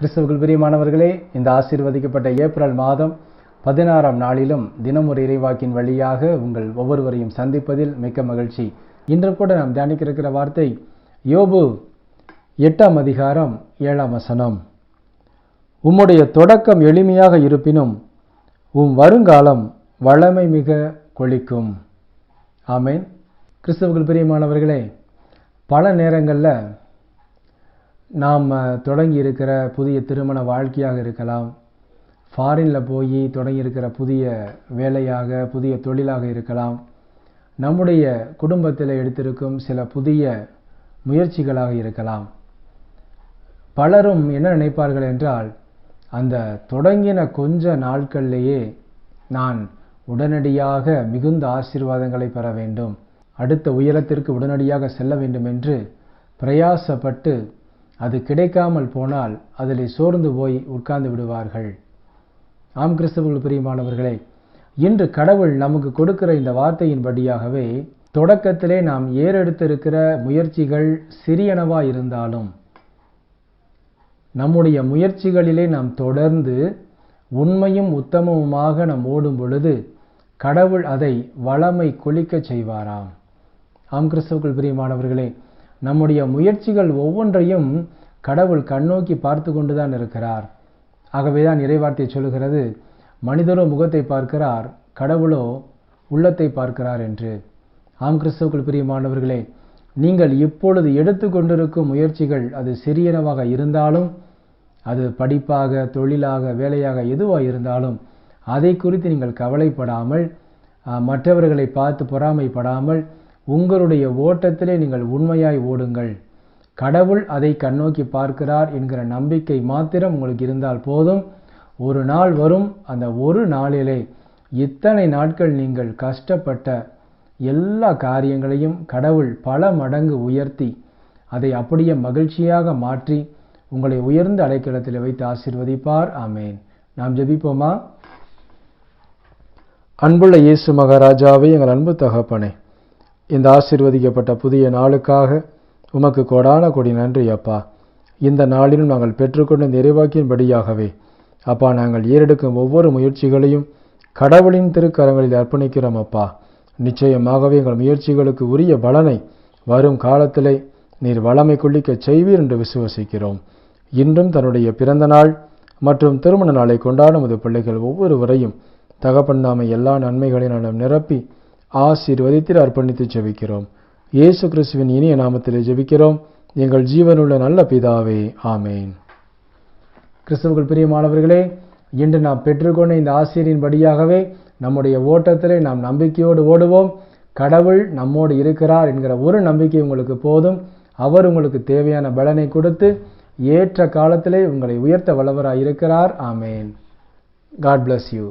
கிறிஸ்துவுக்குள் பிரியமானவர்களே இந்த ஆசீர்வதிக்கப்பட்ட ஏப்ரல் மாதம் பதினாறாம் நாளிலும் தினம் ஒரு இறைவாக்கின் வழியாக உங்கள் ஒவ்வொருவரையும் சந்திப்பதில் மிக்க மகிழ்ச்சி. இன்று கூட நாம் தியானிக்க இருக்கிற வார்த்தை யோபு எட்டாம் அதிகாரம் ஏழாம் வசனம். உம்முடைய தொடக்கம் எளிமையாக இருப்பினும் உம் வருங்காலம் வளமை மிக கொளிக்கும். ஆமேன். கிறிஸ்தவர்கள் பிரியமானவர்களே பல நேரங்களில் நாம் தொடங்கி இருக்கிற புதிய திருமண வாழ்க்கையாக இருக்கலாம். ஃபாரினில் போய் தொடங்கியிருக்கிற புதிய வேலையாக புதிய தொழிலாக இருக்கலாம். நம்முடைய குடும்பத்தில் எடுத்திருக்கும் சில புதிய முயற்சிகளாக இருக்கலாம். பலரும் என்ன நினைப்பார்கள் என்றால் அந்த தொடங்கின கொஞ்ச நாட்கள்லேயே நான் உடனடியாக மிகுந்த ஆசீர்வாதங்களை பெற வேண்டும். அடுத்த உயரத்திற்கு உடனடியாக செல்ல வேண்டும் என்று பிரயாசப்பட்டு அது கிடைக்காமல் போனால் அதில் சோர்ந்து போய் உட்கார்ந்து விடுவார்கள். ஆம் கிறிஸ்தவர்கள் பிரியமானவர்களே இன்று கடவுள் நமக்கு கொடுக்கிற இந்த வார்த்தையின்படியாகவே தொடக்கத்திலே நாம் ஏறெடுத்திருக்கிற முயற்சிகள் சிறியனவா இருந்தாலும் நம்முடைய முயற்சிகளிலே நாம் தொடர்ந்து உண்மையும் உத்தமமுமாக நாம் ஓடும் பொழுது கடவுள் அதை வளமை கொளிக்கச் செய்வாராம். ஆம் கிறிஸ்தவர்கள் பிரியமானவர்களே நம்முடைய முயற்சிகள் ஒவ்வொன்றையும் கடவுள் கண்ணோக்கி பார்த்து கொண்டுதான் இருக்கிறார். ஆகவேதான் இறைவார்த்தை சொல்கிறது மனிதரோ முகத்தை பார்க்கிறார் கடவுளோ உள்ளத்தை பார்க்கிறார் என்று. ஆம் கிறிஸ்தவர்கள் பிரியமானவர்களே நீங்கள் இப்பொழுது எடுத்துக்கொண்டிருக்கும் முயற்சிகள் அது சிறியனவாக இருந்தாலும் அது படிப்பாக தொழிலாக வேலையாக எதுவாக இருந்தாலும் அதை குறித்து நீங்கள் கவலைப்படாமல் மற்றவர்களை பார்த்து பொறாமைப்படாமல் உங்களுடைய ஓட்டத்திலே நீங்கள் உண்மையாய் ஓடுங்கள். கடவுள் அதை கண்ணோக்கி பார்க்கிறார் என்கிற நம்பிக்கை மாத்திரம் உங்களுக்கு இருந்தால் போதும். ஒரு நாள் வரும் அந்த ஒரு நாளிலே இத்தனை நாட்கள் நீங்கள் கஷ்டப்பட்ட எல்லா காரியங்களையும் கடவுள் பல மடங்கு உயர்த்தி அதை அப்படியே மகிழ்ச்சியாக மாற்றி உங்களை உயர்ந்த அடைக்கலத்தில் வைத்து ஆசிர்வதிப்பார். ஆமேன். நாம் ஜெபிப்போமா? அன்புள்ள இயேசு மகாராஜாவே எங்கள் அன்பு தகப்பனே இந்த ஆசீர்வதிக்கப்பட்ட புதிய நாளுக்காக உமக்கு கொடான கொடி நன்றி அப்பா. இந்த நாளிலும் நாங்கள் பெற்றுக்கொண்ட நிறைவாக்கியபடியாகவே அப்பா நாங்கள் ஏறெடுக்கும் ஒவ்வொரு முயற்சிகளையும் கடவுளின் திருக்கரங்களில் அர்ப்பணிக்கிறோம் அப்பா. நிச்சயமாகவே எங்கள் முயற்சிகளுக்கு உரிய பலனை வரும் காலத்திலே நீர் வளமை கொள்ளிக்க செய்வீர் என்று விசுவசிக்கிறோம். இன்றும் தன்னுடைய பிறந்த நாள் மற்றும் திருமண நாளை கொண்டாடும் அது பிள்ளைகள் ஒவ்வொருவரையும் தகப்பன் நாமை எல்லா நன்மைகளினாலும் நிரப்பி ஆசீர்வதித்தில் அர்ப்பணித்து ஜெபிக்கிறோம். இயேசு கிறிஸ்துவின் இனிய நாமத்திலே ஜெபிக்கிறோம். எங்கள் ஜீவனுள்ள நல்ல பிதாவே ஆமேன். கிறிஸ்துவுக்குள் பிரியமானவர்களே இன்று நாம் பெற்றுக்கொண்ட இந்த ஆசிரியரின் படியாகவே நம்முடைய ஓட்டத்திலே நாம் நம்பிக்கையோடு ஓடுவோம். கடவுள் நம்மோடு இருக்கிறார் என்கிற ஒரு நம்பிக்கை உங்களுக்கு போதும். அவர் உங்களுக்கு தேவையான பலனை கொடுத்து ஏற்ற காலத்திலே உங்களை உயர்த்த வல்லவராக இருக்கிறார் ஆமேன். God bless you